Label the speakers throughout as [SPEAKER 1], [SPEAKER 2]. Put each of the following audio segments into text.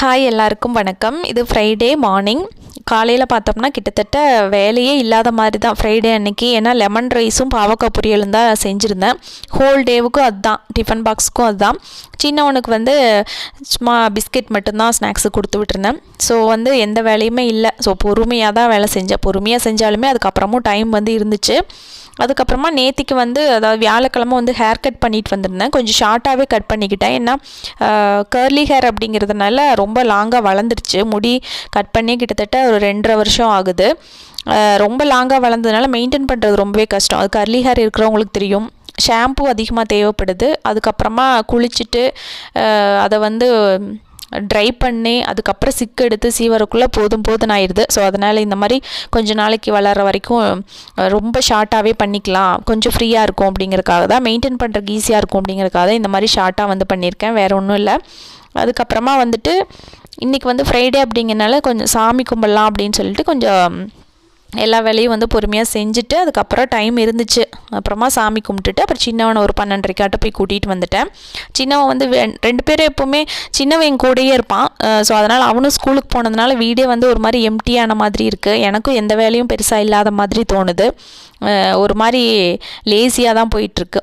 [SPEAKER 1] Hi எல்லாருக்கும் வணக்கம். இது ஃப்ரைடே மார்னிங் காலையில் பார்த்தோம்னா கிட்டத்தட்ட வேலையே இல்லாத மாதிரி தான் ஃப்ரைடே அன்னைக்கு ஏன்னா லெமன் ரைஸும் பாவக்காய் பொரியலும் தான் செஞ்சுருந்தேன். ஹோல் டேவுக்கும் அதுதான். டிஃபன் பாக்ஸுக்கும் அதுதான். சின்னவனுக்கு வந்து சும்மா பிஸ்கெட் மட்டும்தான் ஸ்நாக்ஸு கொடுத்து விட்டுருந்தேன். ஸோ வந்து எந்த வேலையுமே இல்லை. ஸோ பொறுமையாக தான் வேலை செஞ்சேன். பொறுமையாக செஞ்சாலுமே அதுக்கப்புறமும் டைம் வந்து இருந்துச்சு. அதுக்கப்புறமா நேத்திக்கு வந்து அதாவது வியாழக்கிழமை வந்து ஹேர் கட் பண்ணிட்டு வந்திருந்தேன். கொஞ்சம் ஷார்ட்டாகவே கட் பண்ணிக்கிட்டேன். ஏன்னா கர்லி ஹேர் அப்படிங்கிறதுனால ரொம்ப லாங்காக வளர்ந்துருச்சு. முடி கட் பண்ணி கிட்டத்தட்ட ஒரு ரெண்டரை வருஷம் ஆகுது. ரொம்ப லாங்காக வளர்ந்ததுனால மெயின்டைன் பண்ணுறது ரொம்பவே கஷ்டம். அது கர்லி ஹேர் இருக்கிறவங்களுக்கு தெரியும். ஷாம்பு அதிகமாக தேவைப்படுது. அதுக்கப்புறமா குளிச்சுட்டு அதை வந்து ட்ரை பண்ணி அதுக்கப்புறம் சிக்கு எடுத்து சீவரக்குள்ளே போதும் போதும் ஆயிடுது ஸோ அதனால் இந்த மாதிரி கொஞ்ச நாளைக்கு வளர்கிற வரைக்கும் ரொம்ப ஷார்ட்டாகவே பண்ணிக்கலாம். கொஞ்சம் ஃப்ரீயாக இருக்கும் அப்படிங்கிறக்காக தான். மெயின்டைன் பண்ணுறதுக்கு ஈஸியாக இருக்கும் அப்படிங்கிறக்காக தான் இந்த மாதிரி ஷார்ட்டாக வந்து பண்ணியிருக்கேன். வேறு ஒன்றும் இல்லை. அதுக்கப்புறமா வந்துட்டு இன்றைக்கி வந்து ஃப்ரைடே அப்படிங்கிறனால கொஞ்சம் சாமி கும்பிடலாம் அப்படின்னு சொல்லிட்டு கொஞ்சம் எல்லா வேலையும் வந்து பொறுமையாக செஞ்சுட்டு அதுக்கப்புறம் டைம் இருந்துச்சு. அப்புறமா சாமி கும்பிட்டுட்டு அப்புறம் சின்னவனை ஒரு பன்னெண்டரைக்காட்ட போய் கூட்டிகிட்டு வந்துட்டேன். சின்னவன் வந்து ரெண்டு பேரும் எப்போவுமே சின்னவன் என் கூடயே இருப்பான். ஸோ அதனால் அவனும் ஸ்கூலுக்கு போனதுனால வீடே வந்து ஒரு மாதிரி எம்டியான மாதிரி இருக்குது எனக்கும் எந்த வேலையும் பெருசாக இல்லாத மாதிரி தோணுது. ஒரு மாதிரி லேசியாக தான் போயிட்டுருக்கு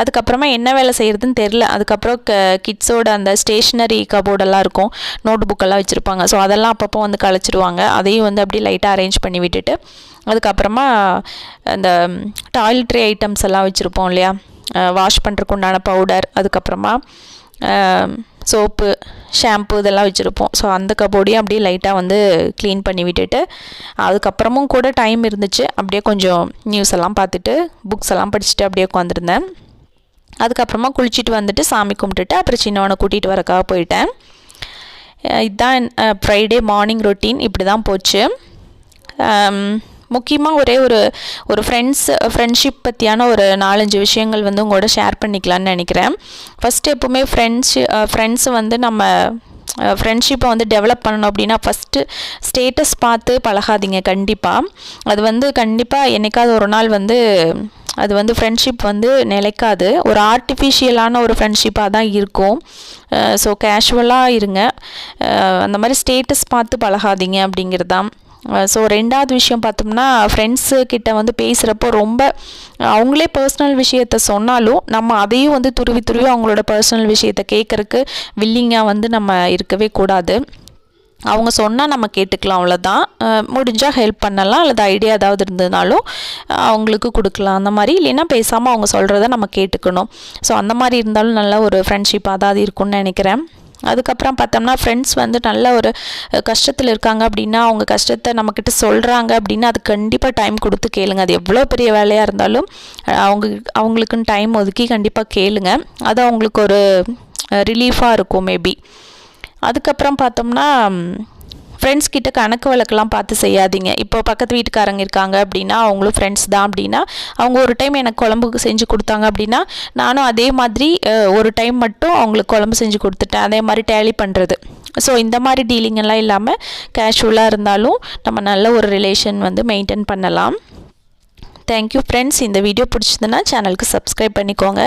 [SPEAKER 1] அதுக்கப்புறமா என்ன வேலை செய்கிறதுன்னு தெரில அதுக்கப்புறம் க கிட்ஸோட அந்த ஸ்டேஷ்னரி கபோர்டெல்லாம் இருக்கும். நோட் புக்கெல்லாம் வச்சுருப்பாங்க. ஸோ அதெல்லாம் அப்பப்போ வந்து கழிச்சிடுவாங்க அதையும் வந்து அப்படியே லைட்டாக அரேஞ்ச் பண்ணி விட்டுட்டு அதுக்கப்புறமா அந்த டாய்லெட்ரி ஐட்டம்ஸ் எல்லாம் வச்சுருப்போம் இல்லையா? வாஷ் பண்ணுறதுக்கு உண்டான பவுடர் அதுக்கப்புறமா சோப்பு ஷாம்பு இதெல்லாம் வச்சுருப்போம். ஸோ அந்த கபோர்டையும் அப்படியே லைட்டாக வந்து க்ளீன் பண்ணி விட்டுட்டு அதுக்கப்புறமும் கூட டைம் இருந்துச்சு. அப்படியே கொஞ்சம் நியூஸ் எல்லாம் பார்த்துட்டு புக்ஸ் எல்லாம் படிச்சுட்டு அப்படியே உட்காந்துருந்தேன் அதுக்கப்புறமா குளிச்சுட்டு வந்துட்டு சாமி கும்பிட்டுட்டு அப்புறம் சின்னவனை கூட்டிகிட்டு வரக்காக போயிட்டேன். இதுதான் ஃப்ரைடே மார்னிங் ரொட்டீன் இப்படி தான் போச்சு. முக்கியமாக ஒரே ஒரு ஒரு ஃப்ரெண்ட்ஸ் ஃப்ரெண்ட்ஷிப் பற்றியான ஒரு நாலஞ்சு விஷயங்கள் வந்து உங்களோட ஷேர் பண்ணிக்கலான்னு நினைக்கிறேன். ஃபஸ்ட்டு எப்போவுமே ஃப்ரெண்ட்ஸ் ஃப்ரெண்ட்ஸ் வந்து நம்ம ஃப்ரெண்ட்ஷிப்பை வந்து டெவலப் பண்ணணும் அப்படின்னா ஃபஸ்ட்டு ஸ்டேட்டஸ் பார்த்து பழகாதீங்க கண்டிப்பாக அது வந்து கண்டிப்பாக என்னைக்காவது ஒரு நாள் வந்து அது வந்து ஃப்ரெண்ட்ஷிப் வந்து நிலைக்காது. ஒரு ஆர்டிஃபிஷியலான ஒரு ஃப்ரெண்ட்ஷிப்பாக தான் இருக்கும். ஸோ கேஷுவலாக இருங்க. அந்த மாதிரி ஸ்டேட்டஸ் பார்த்து பழகாதீங்க அப்படிங்கிறது தான் ஸோ ரெண்டாவது விஷயம் பார்த்தோம்னா ஃப்ரெண்ட்ஸு கிட்ட வந்து பேசுகிறப்போ ரொம்ப அவங்களே பர்சனல் விஷயத்த சொன்னாலும் நம்ம அதையும் வந்து துருவி துருவி அவங்களோட பர்சனல் விஷயத்த கேட்குறக்கு வில்லிங்காக வந்து நம்ம இருக்கவே கூடாது. அவங்க சொன்னால் நம்ம கேட்டுக்கலாம் அவ்வளோதான் முடிஞ்சால் ஹெல்ப் பண்ணலாம் அல்லது ஐடியா ஏதாவது இருந்ததுனாலும் அவங்களுக்கு கொடுக்கலாம். அந்த மாதிரி இல்லைன்னா பேசாமல் அவங்க சொல்கிறத நம்ம கேட்டுக்கணும். ஸோ அந்த மாதிரி இருந்தாலும் நல்ல ஒரு ஃப்ரெண்ட்ஷிப்பாக தான் அது இருக்கும்னு நினைக்கிறேன். அதுக்கப்புறம் பார்த்தோம்னா ஃப்ரெண்ட்ஸ் வந்து நல்ல ஒரு கஷ்டத்தில் இருக்காங்க அப்படின்னா அவங்க கஷ்டத்தை நம்மக்கிட்ட சொல்கிறாங்க அப்படின்னா அது கண்டிப்பாக டைம் கொடுத்து கேளுங்க. அது எவ்வளோ பெரிய வேலையாக இருந்தாலும் அவங்க அவங்களுக்குன்னு டைம் ஒதுக்கி கண்டிப்பாக கேளுங்க. அது அவங்களுக்கு ஒரு ரிலீஃபாக இருக்கும் மேபி அதுக்கப்புறம் பார்த்தோம்னா ஃப்ரெண்ட்ஸ் கிட்ட கணக்கு வழக்கெல்லாம் பார்த்து செய்யாதீங்க. இப்போ பக்கத்து வீட்டுக்காரங்க இருக்காங்க அப்படின்னா அவங்களும் ஃப்ரெண்ட்ஸ் தான் அப்படின்னா அவங்க ஒரு டைம் எனக்கு குழம்புக்கு செஞ்சு கொடுத்தாங்க அப்படின்னா நானும் அதே மாதிரி ஒரு டைம் மட்டும் அவங்களுக்கு குழம்பு செஞ்சு கொடுத்துட்டேன். அதே மாதிரி டேலி பண்ணுறது ஸோ இந்த மாதிரி டீலிங் எல்லாம் இல்லாமல் கேஷுவலாக இருந்தாலும் நம்ம நல்ல ஒரு ரிலேஷன் வந்து மெயின்டைன் பண்ணலாம். தேங்க்யூ ஃப்ரெண்ட்ஸ் இந்த வீடியோ பிடிச்சதுன்னா சேனலுக்கு சப்ஸ்கிரைப் பண்ணிக்கோங்க.